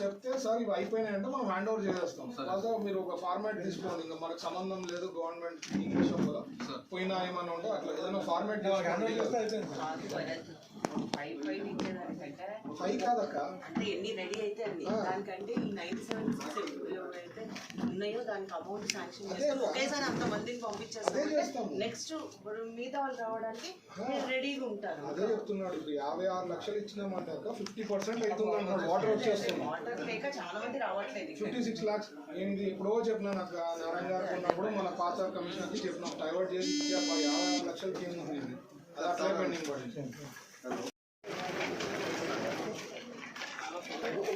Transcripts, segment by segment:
చెప్తే సార్ ఇవి అయిపోయినాయంటే మనం హ్యాండ్ ఓవర్ చేసేస్తాం. తర్వాత మీరు ఒక ఫార్మాట్ తీసుకోండి. ఇంకా మనకు సంబంధం లేదు గవర్నమెంట్ ఈ విషయంలో పోయినా ఏమైనా ఉంటే అట్లా ఏదైనా ఫార్మాట్ ఫైవ్ కాదక్క? అంటే ఎన్ని రెడీ అయితే. దానికంటే ఈ నైన్టీ సెవెన్ ఉన్నాయో దానికి అమౌంట్ శాంక్షన్ చేస్తాం. ఒకేసారి అంత మందిని పంపించేస్తాం. నెక్స్ట్ మిగతా వాళ్ళు రావడానికి రెడీగా ఉంటారు అదే చెప్తున్నాడు. ఇప్పుడు యాభై ఆరు లక్షలు ఇచ్చినామంటే అక్క ఫిఫ్టీ పర్సెంట్ అవుతుంది వాటర్ వచ్చేస్తుంది. వాటర్ లేక చాలా మంది రావట్లేదు. ఫిఫ్టీ సిక్స్ లాక్స్ ఏంది? ఎప్పుడో చెప్పినాను అక్క నారాయణ గారికి ఉన్నప్పుడు మన పాత కమిషనర్కి చెప్పినాం. డైవర్ట్ చేసి యాభై ఆరు లక్షలకి ఏం ఉంది ఇది? అది అట్లే పెండింగ్ పడింది.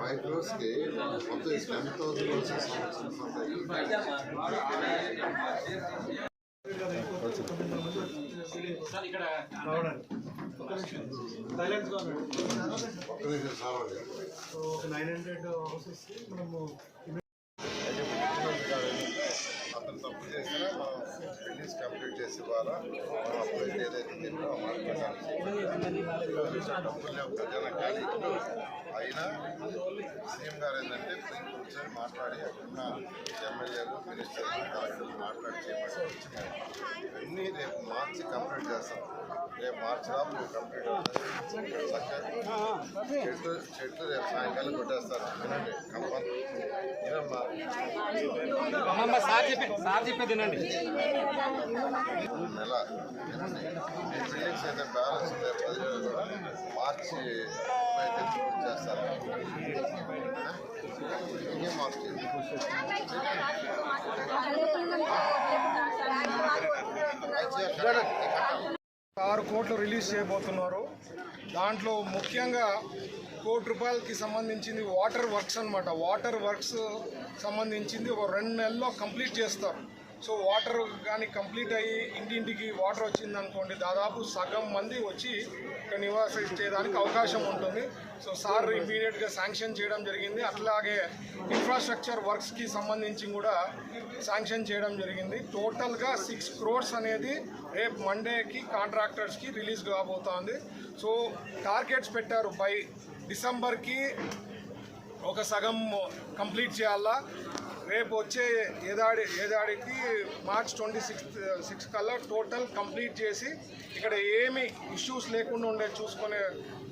ఫైవ్ క్రోర్స్కి మొత్తం టెన్ థౌసండ్ ఒక నైన్ హండ్రెడ్ హౌసెస్ మనము అతను తప్పు చేసినా మనం రిలీజ్ కంప్లీట్ చేసి ఇవ్వాలా మనం అప్లై ఏదైతే చెప్పినా ఆ డబ్బులు లేవు ప్రజలకు కానీ అయినా సీఎం గారు ఏంటంటే పోయి కూర్చొని మాట్లాడి అక్కడున్న ఎమ్మెల్యేలు మినిస్టర్లు కలెక్టర్లు మాట్లాడి చేయమని వచ్చినాయి ఇవన్నీ రేపు మార్చి కంప్లీట్ చేస్తాం రేపు మార్చి రాపు రేపు కంప్లీట్ అవుతుంది చెట్లు చెట్లు రేపు సాయంకాలం కొట్టేస్తారు. వినండి కంపల్ ఇదమ్మా నెల అయితే బ్యాలెన్స్ కూడా మార్చి చేస్తారు ఇంకేం మార్చి ఆరు కోట్లు రిలీజ్ చేయబోతున్నారు. దాంట్లో ముఖ్యంగా కోటి రూపాయలకి సంబంధించింది వాటర్ వర్క్స్ అన్నమాట. వాటర్ వర్క్స్ సంబంధించింది ఒక రెండు నెలల్లో కంప్లీట్ చేస్తారు. సో వాటర్ కానీ కంప్లీట్ అయ్యి ఇంటింటికి వాటర్ వచ్చింది అనుకోండి దాదాపు సగం మంది వచ్చి ఇక్కడ నివాసించేదానికి అవకాశం ఉంటుంది. సో సార్ ఇమీడియట్గా శాంక్షన్ చేయడం జరిగింది. అట్లాగే ఇన్ఫ్రాస్ట్రక్చర్ వర్క్స్కి సంబంధించి కూడా శాంక్షన్ చేయడం జరిగింది. టోటల్గా సిక్స్ క్రోర్స్ అనేది రేపు మండేకి కాంట్రాక్టర్స్కి రిలీజ్ కాబోతోంది. సో టార్గెట్స్ పెట్టారు. బై డిసెంబర్కి ఒక సగం కంప్లీట్ చేయాలా? రేపు వచ్చే ఏదాడి ఏదాడికి మార్చ్ ట్వంటీ సిక్స్త్ సిక్స్ కల్లా టోటల్ కంప్లీట్ చేసి ఇక్కడ ఏమి ఇష్యూస్ లేకుండా ఉండే చూసుకునే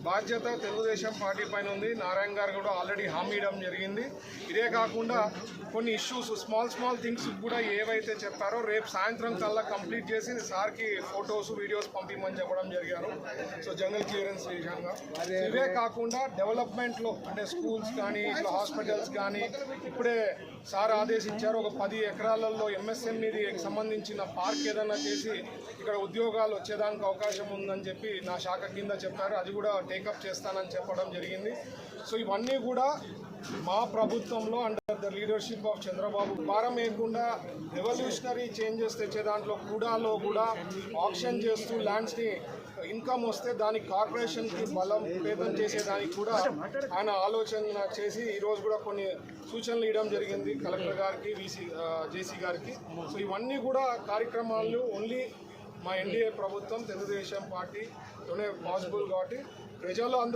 బాధ్యత తెలుగుదేశం పార్టీ పైన ఉంది. నారాయణ గారు కూడా ఆల్రెడీ హామీ ఇవ్వడం జరిగింది. ఇదే కాకుండా కొన్ని ఇష్యూస్ స్మాల్ స్మాల్ థింగ్స్ కూడా ఏవైతే చెప్పారో రేపు సాయంత్రం కల్లా కంప్లీట్ చేసి సార్కి ఫొటోస్ వీడియోస్ పంపించమని చెప్పడం జరిగారు. సో జనరల్ క్లియరెన్స్ విషయంగా ఇవే కాకుండా డెవలప్మెంట్లో అంటే స్కూల్స్ కానీ ఇట్లా హాస్పిటల్స్ కానీ ఇప్పుడే సార్ ఆదేశించారు. ఒక పది ఎకరాలలో ఎంఎస్ఎంఈకి సంబంధించిన పార్క్ ఏదైనా చేసి ఇక్కడ ఉద్యోగాలు వచ్చేదానికి అవకాశం ఉందని చెప్పి నా శాఖ కింద చెప్పారు. అది కూడా టేకప్ చేస్తానని చెప్పడం జరిగింది. సో ఇవన్నీ కూడా మా ప్రభుత్వంలో under the leadership of Chandrababu. భారం వేయకుండా రెవల్యూషనరీ చేంజెస్ తెచ్చే దాంట్లో కూడాలో కూడా ఆప్షన్ చేస్తూ ల్యాండ్స్ని ఇన్కమ్ వస్తే దాని కార్పొరేషన్కి బలం పేదం చేసేదానికి కూడా ఆయన ఆలోచన చేసి ఈరోజు కూడా కొన్ని సూచనలు ఇవ్వడం జరిగింది కలెక్టర్ గారికి వీసీ జేసీ గారికి. సో ఇవన్నీ కూడా కార్యక్రమాలు ఓన్లీ మా ఎన్డీఏ ప్రభుత్వం తెలుగుదేశం పార్టీలోనే పాసిబుల్ కాబట్టి ప్రజలు అందరూ